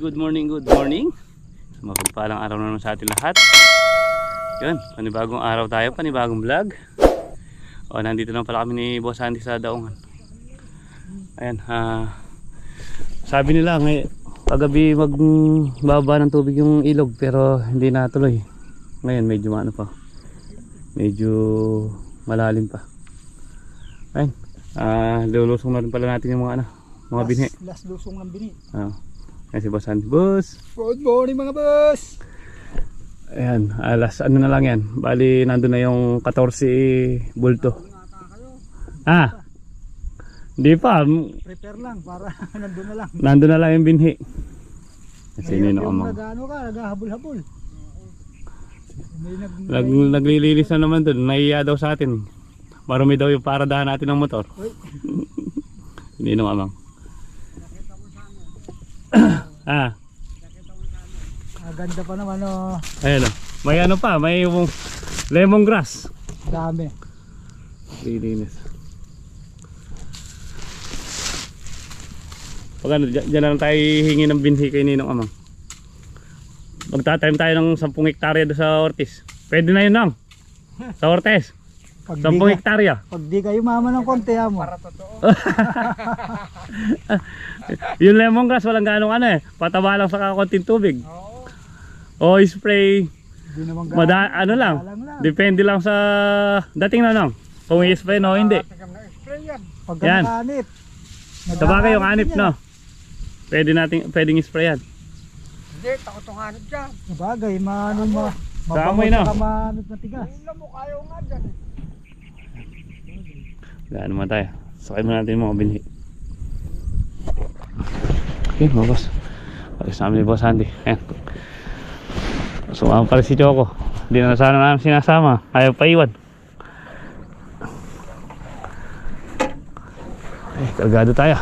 good morning, good morning. Mapagpalang araw na naman sa atin lahat. Yun, panibagong araw tayo, panibagong vlog. O, nandito na pala kami ni Boss Andy sa Daungan. Ayan, ah, sabi nila ngay paggabi magbaba ng tubig yung ilog pero hindi natuloy. Ngayon medyo ano pa. Medyo malalim pa. Ayan, ah, lulusong na rin pala natin yung mga ano, mga binhi. Last, last lusong ng bini. Oh. Ayan si Boss Andy. Boss! Good morning mga boss! Ayan, alas ano na lang yan. Bali, nandun na yung 14 bulto. Ah! Hindi pa. Prepare lang para nandun na lang. Nandun na lang yung binhi. Kasi nino yung amang. nag-ano ka, naghahabol-habol. Nag... Nag, naglililis na naman dun. Naiya daw sa atin. Marumi daw yung paradahan natin ng motor. Hindi nung amang. Ah, Ah, ganda pa naman oh. ayan o. May ano pa, may yung lemongrass. Dami. Lilinis. Pag ano, dyan, dyan na lang tayo hihingi ng binhi kay Ninong Amang. Magtatanim tayo ng 10 hektarya doon sa Ortiz. Pwede na yun nang. Sa Ortiz. Pag 10 di, ka, hektarya. pag di kayo mama ng konti ha mo. Para totoo. Yung lemongrass walang ganong ano eh. Pataba lang sa kakunting tubig. O spray. Di naman ga- Mada, ano lang. Lang. Depende lang sa dating na nang. Kung i-spray no, hindi. Pag Yan. nakaanit. Sa bagay yung anip no. Pwede nating pwedeng i-sprayan. Hindi, takot ang hanap dyan. Sa bagay, maano ma... Kamoy mabango na. saka maanot na tigas. Tingnan mo, kayo nga dyan. eh. Gaan naman tayo. Sakay mo natin mga binhi. Okay mga boss. Alis namin ni Boss Andy. Ayan. Sumama pala si Choco. Hindi na sana namin sinasama. Ayaw pa iwan. Eh, kargado tayo.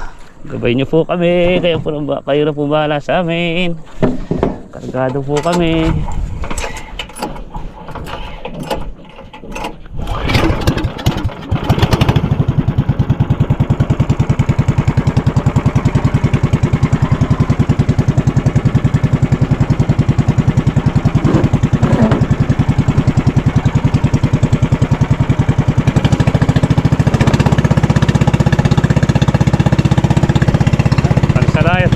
Gabay niyo po kami. Kayo, po, kayo na po bahala sa amin. Kargado po kami. Pansa tayo.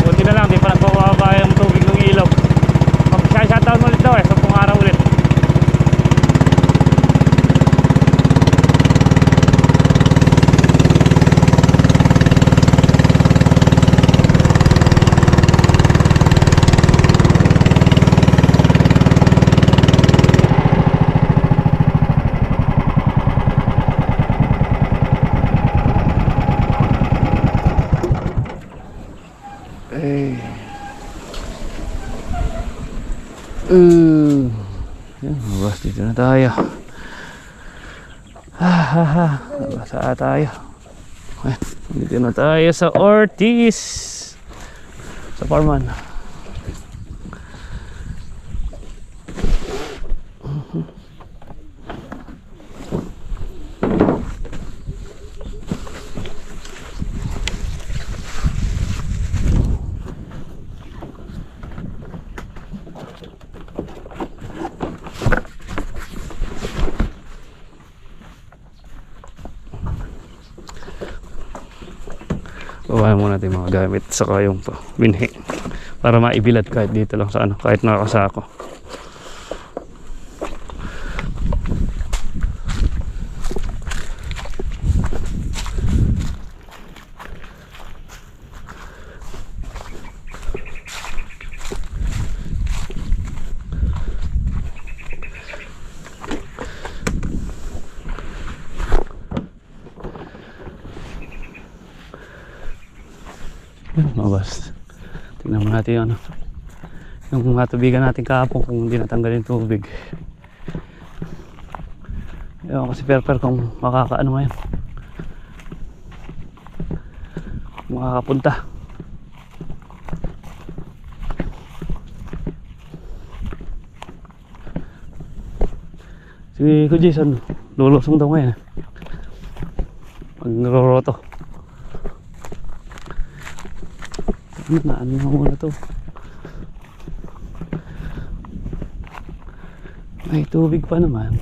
Buti na lang, di pa nagpapaba yung tubig ng ilog. Mag-shutdown ulit daw eh, sa pong araw ulit. Eh. Uh. Yan, mabas dito na tayo. Ah, ha, ha. Nabasa tayo. Eh, dito na tayo sa Ortiz. Sa Parman. Bawahan muna natin mga gamit. Saka yung binhi. Para maibilad kahit dito lang sa ano kahit nakasako Yun, mabas. Tingnan mo natin yung ano. Yung mga natin kahapon kung hindi natanggal tubig. Ewan ko si Perper kung makakaano ngayon. Makakapunta. Si Ko Jason, lulusong daw ngayon. Pag Nagroroto. Ano na, ano na muna to? May tubig pa naman.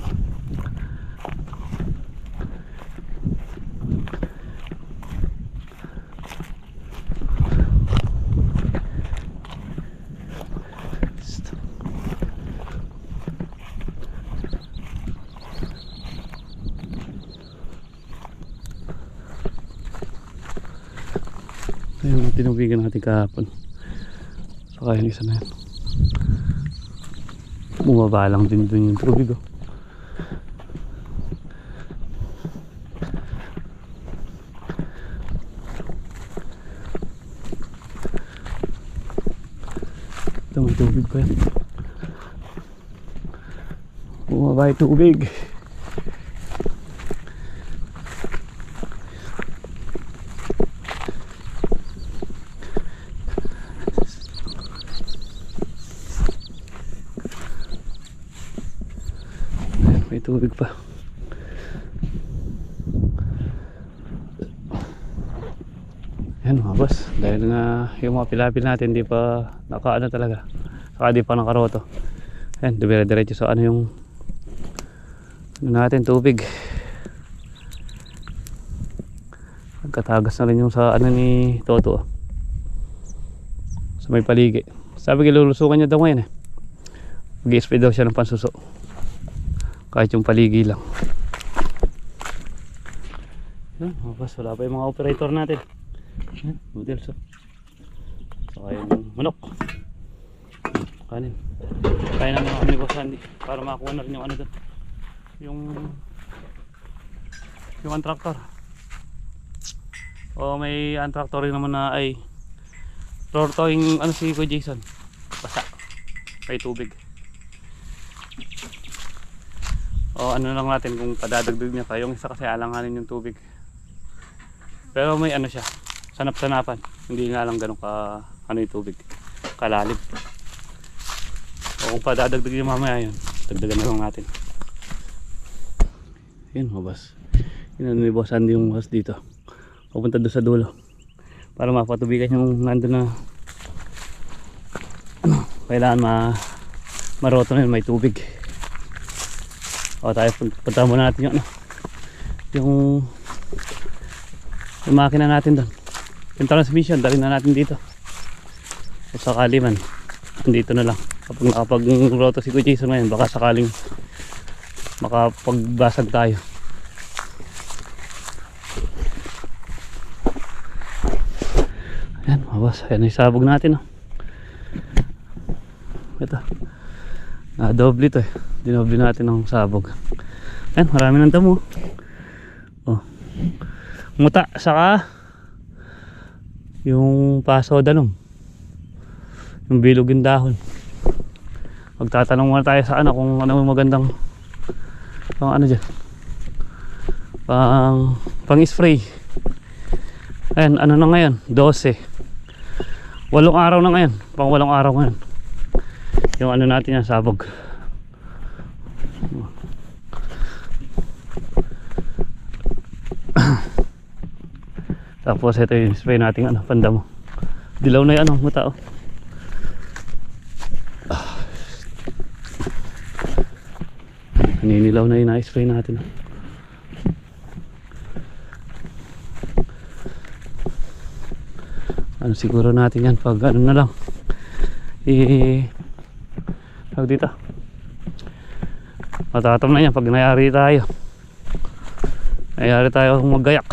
Tinubigan natin kahapon. Saka yung isa na yan. Bumaba lang din dun yung tubig oh. Ito may tubig pa yan. Bumaba yung tubig. Ayan, may tubig pa. Yan mga boss, dahil na yung mga pilapil natin di pa nakaano talaga. Saka di pa nakaroto. Ayan, dire-diretso sa ano yung ano natin, tubig. Nagkatagas na rin yung sa ano ni Toto. Sa may paligi. Sabi ko lulusukan niya daw ngayon eh. Mag-spray daw siya ng pansuso kahit yung paligi lang. Yan mga boss wala pa yung mga operator natin. Yan noodles oh saka yung manok. Kanin. Kaya naman kami ni boss Andy para makakuha na rin yung ano doon yung yung ang tractor. O may ang tractor rin naman na ay rortoing ano si Ko Jason? Basa. May tubig o ano lang natin kung padadagdag niya pa. Yung isa kasi alanganin yung tubig. Pero may ano siya sanap-sanapan. Hindi nga lang ganun ka ano yung tubig kalalim. O kung padadagdag niya mamaya yun dagdagan na lang natin. Yun mga boss. Yun ano ni boss Andy yung boss dito. Pupunta doon sa dulo. Para mapatubigan yung nandun na ano kailangan ma maroto na yun may tubig o tayo pun- punta muna natin yung ano yung yung makina natin doon. Yung transmission dali na natin dito. O sakali man andito na lang. Kapag nakapag roto si Kuya Jason ngayon baka sakaling makapagbasag tayo. Ayan mga boss. Ayan yung sabog natin oh. ito ah, doble to eh. Dinoble natin ng sabog. Ayan marami ng damo. Oh. muta saka yung paso dalong yung bilog yung dahon. Magtatanong muna tayo sa ano kung ano magandang pang ano dyan. Pang pang spray. Ayan ano na ngayon? 12 walong araw na ngayon. Pang walong araw ngayon yung ano natin yan sabog Tapos ito yung spray nating ano, pandamo. Dilaw na yung ano, muta oh. Naninilaw na yung na-spray natin. oh. Ano siguro natin yan pag ano na lang. I Tawag dito. Matatam na yan pag nayari tayo. Nayari tayo magayak.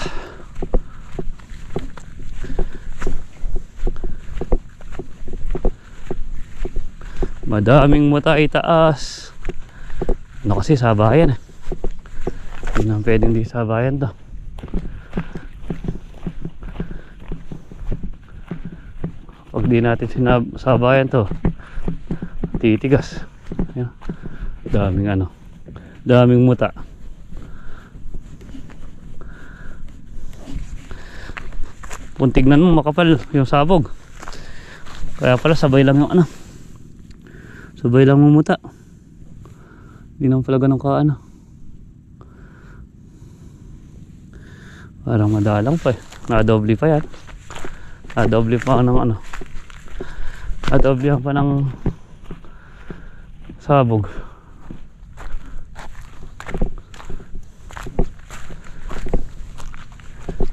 madaming muta itaas ano kasi sabayan eh hindi naman pwedeng di sabayan to pag di natin sinab sabayan to titigas Ayan. daming ano daming muta kung tignan mo makapal yung sabog kaya pala sabay lang yung ano Sabay lang mumuta. Hindi naman pala ganun ka ano. Parang madalang pa eh. Nadoble pa yan. Nadoble pa ng ano. Nadoble pa ng sabog.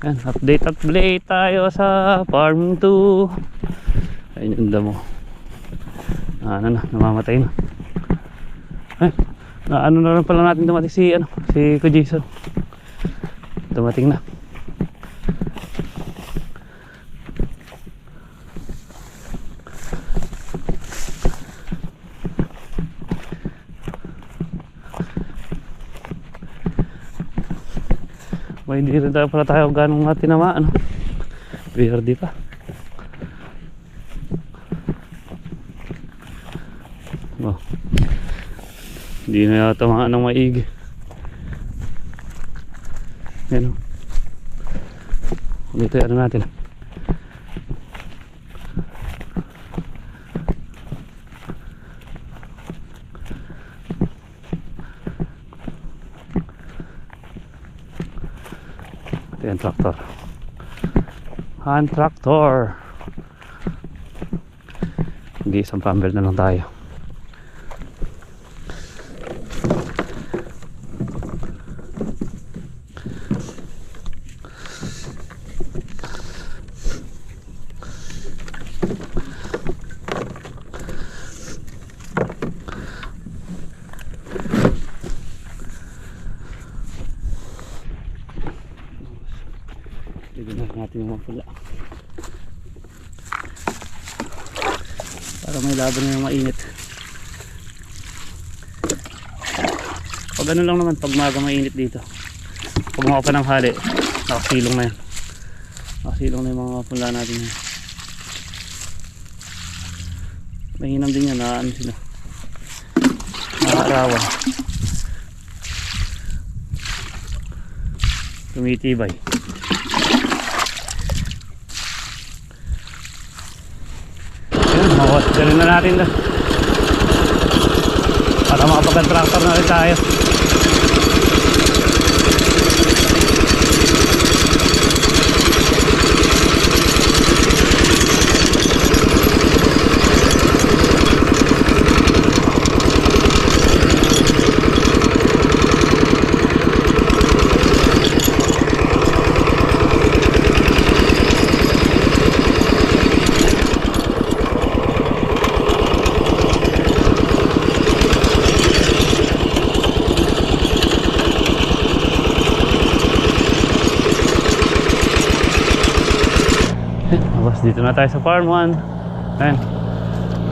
Yan, update update tayo sa farm 2. Ayun yung damo. Ano na, namamatay na. Ay, na ano na lang pala natin dumating si ano, si Ko Jason. Dumating na. May hindi rin tayo pala tayo ganong nga tinamaan. Verde pa. Oh. Hindi na yata mga ng maigi. Yan o. Yung ano natin. Tractor. Hand tractor. Hindi isang pambel na lang tayo. Bigyan na natin yung mga pula. Para may laban na yung mainit. Ano lang naman, pag maga mainit dito. Pag mga ng hali, nakasilong na yan. Nakasilong na yung mga pula natin yan. Mahinam din yan, na ano sila. Nakakarawan. Tumitibay. Ayun, mawas. Galing na natin na. Para makapag-tractor na rin tayo. Tapos dito na tayo sa farm 1. Ayan.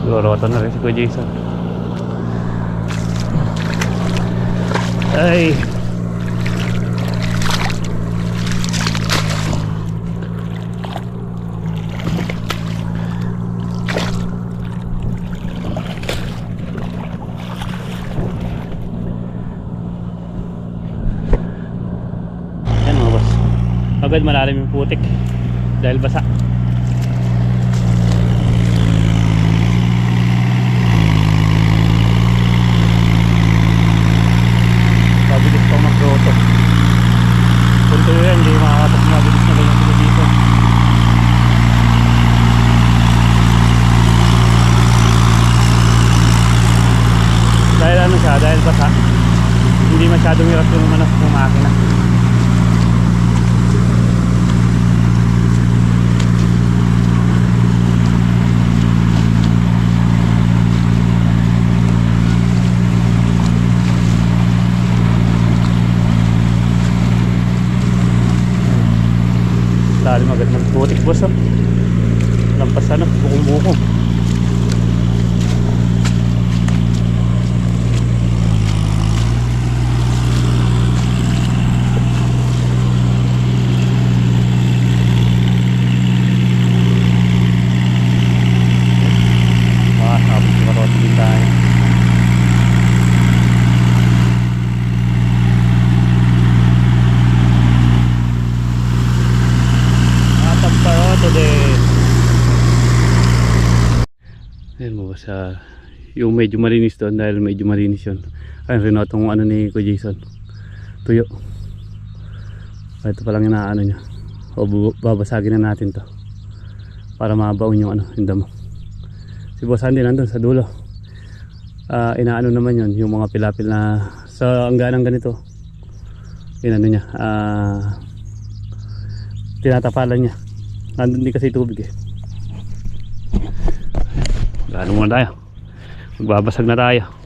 Loroto na rin si Kuya Jason. Ay. Agad malalim yung putik. Dahil basa. Mabilis pang mag-roto. Punto yan, hindi makakatak mabilis na ganyan sila dito. Dahil ano siya, dahil basa, hindi masyadong hirap yung manas ng makina. Lalim agad ng putik boss oh. Lampas ano, bukong bukong. Ah, sabi ko marot din tayo. Nakapagparoto din. Ayan mo ba sa yung medyo malinis doon dahil medyo malinis yun. Ayun rin itong ano ni Kuya Jason. Tuyo. ito pa lang yung naano niya. O babasagin na natin to. Para mabaon yung ano yung damo. Si Boss Andy nandun sa dulo. Ah, inaano naman yun yung mga pilapil na sa angganang ganito. Yun ano niya ah tinatapalan niya. Nandun din kasi tubig eh gano'n muna tayo. Magbabasag na tayo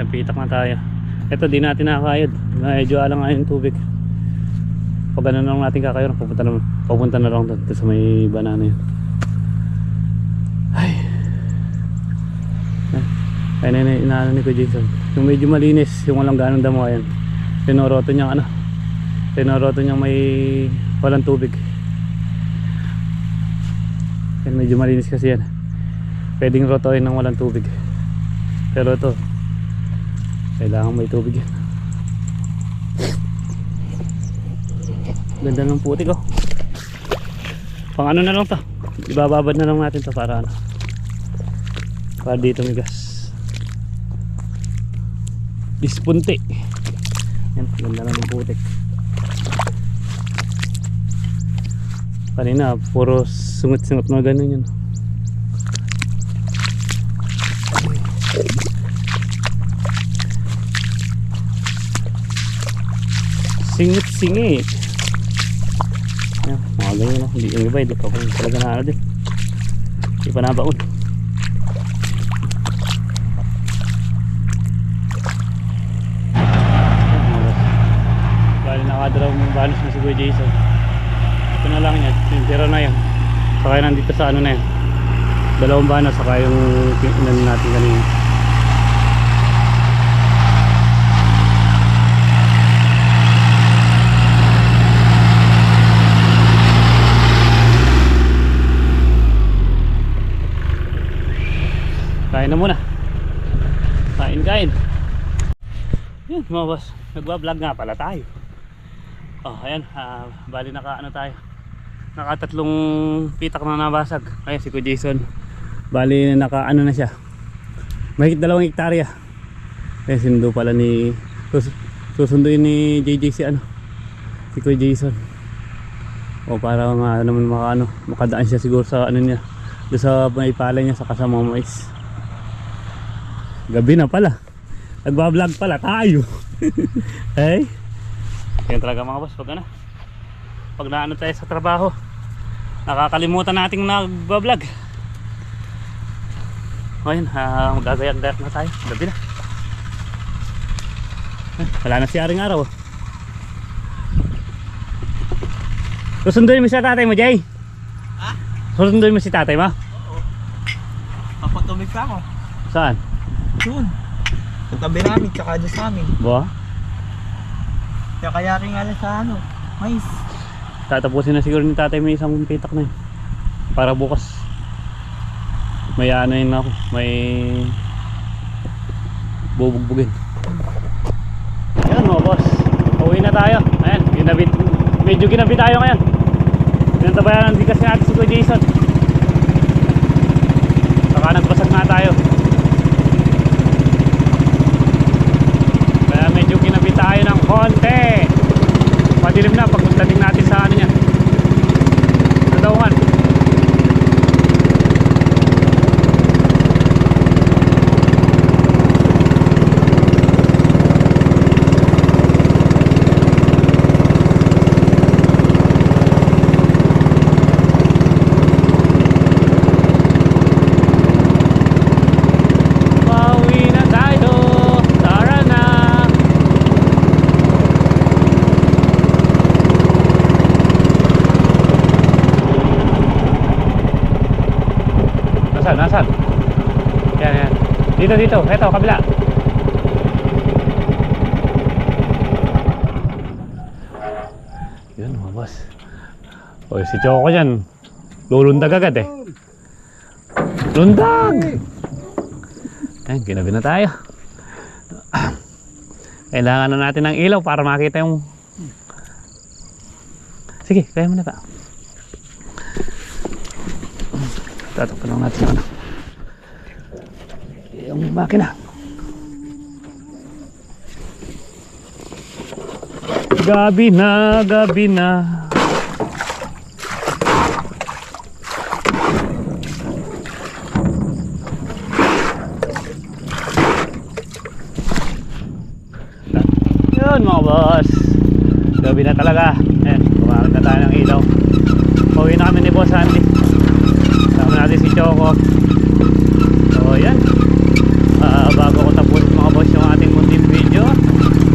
na sa pitak na tayo. Ito, di natin nakakayod. Medyo alang nga yung tubig. Pag na lang natin kakayod, pupunta na, pupunta na lang doon sa may banana yun. Ay. Ay, ay, inaano ni ko Jason. Yung medyo malinis, yung walang ganong damo, ayan. Tinoroto niyang ano, tinoroto niyang may walang tubig. Yan, medyo malinis kasi yan. Pwedeng rotoin ng walang tubig. Pero ito, kailangan may tubig yan. Ganda ng putik oh. Pang ano na lang to. Ibababad na lang natin to para ano. Para dito may gas. Dispunti. Yan, ganda na ng putik. Kanina, puro sungot-sungot na ganun yun. Singit-singit. Yan, mga ganyan. Hindi yung iba, hindi pa kung talaga na ano din. Hindi pa nabaon. Bali nakadraw ng banos na si Kuya Jason. Ito na lang yan. Yung tira na yan. Saka nandito sa ano na yan. Dalawang banos saka yung inan natin kanina. Kain na muna. Kain, kain. Yan mga boss. Nagbablog nga pala tayo. Oh, ayan. ah, bali naka ano tayo. Nakatatlong pitak na nabasag. Ayan si Kuya Jason. Bali naka ano na siya. Mahigit dalawang hektarya. Kaya sinundo pala ni sus, susunduin ni JJ si ano si Kuya Jason. O para nga naman maka, ano, makadaan siya siguro sa ano niya. Doon sa may palay niya sa kasama mais. Gabi na pala. Nagbablog pala tayo. hey. Yan talaga mga boss pag ano. Pag naano tayo sa trabaho. Nakakalimutan nating nagbablog. Ayun, uh, magagayak-gayak na tayo. Gabi na. Eh, Wala na si Aring Araw. Susunduin mo si tatay mo, Jay? Ha? Susunduin mo si tatay mo? Papatumig pa ako. Saan? Doon. Sa tabi namin, tsaka dyan sa amin. Ba? Kaya kaya rin nga sa ano, mais. Tatapusin na siguro ni tatay may isang pitak na yun. Para bukas. May ano yun ako. May bubugbugin. Ayan mga boss. Pauwi na tayo. Ayan. Ginabit. Medyo ginabit tayo ngayon. Pinantabayan ng bigas natin si Kuya Jason. Saka nagbasag na tayo. Kaya medyo ginabit tayo ng konti. Madilim na pag dating natin sa ano niya. Sa daungan. Pauwi na tayo. Tara na. Nasaan? Nasaan? Yan, yan. Dito, dito. Eto, kabila. Yun, mga boss. O, si Choco dyan. Lulundag agad eh. Lundag! Ayan, ginabi na tayo. Kailangan na natin ng ilaw para makita yung... Sige, kaya mo na pa. Tatakpan natin ano. Yung makina. Gabi na, gabi na. Yun mga boss. Gabi na talaga. Ayan, gumamit na tayo ng ilaw. Pauwi na kami ni Boss Andy. Sama natin si Choco. So yan. Ah, bago ko tapos mga boss yung ating munting video.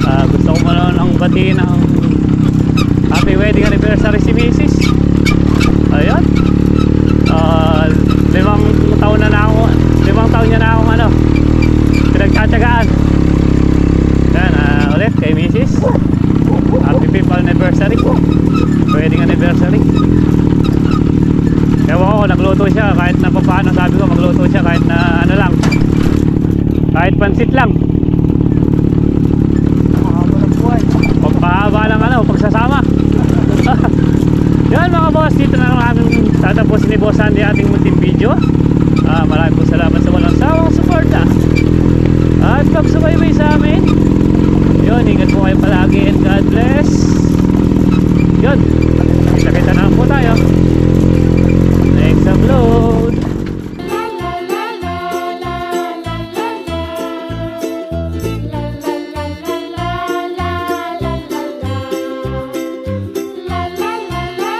ah, gusto ko batiin ng happy wedding anniversary si Mrs. Ayun. Ah, limang taon na na ako. Limang taon niya na akong ano. Pinagtsatsagaan. Yan, ah, ulit kay Mrs. Happy 5th anniversary. Wedding anniversary. Ewan ko, nagluto siya kahit na paano sabi ko magluto siya kahit na ano lang. Kahit pansit lang. Mahaba ng buhay. Pampahaba lang ano, pagsasama. Yan mga boss, dito na lang namin Andy ating munting video. Ah, maraming po salamat sa walang sawang suporta. At pagsubaybay sa amin. Yun, ingat po kayo palagi and God bless. Yun,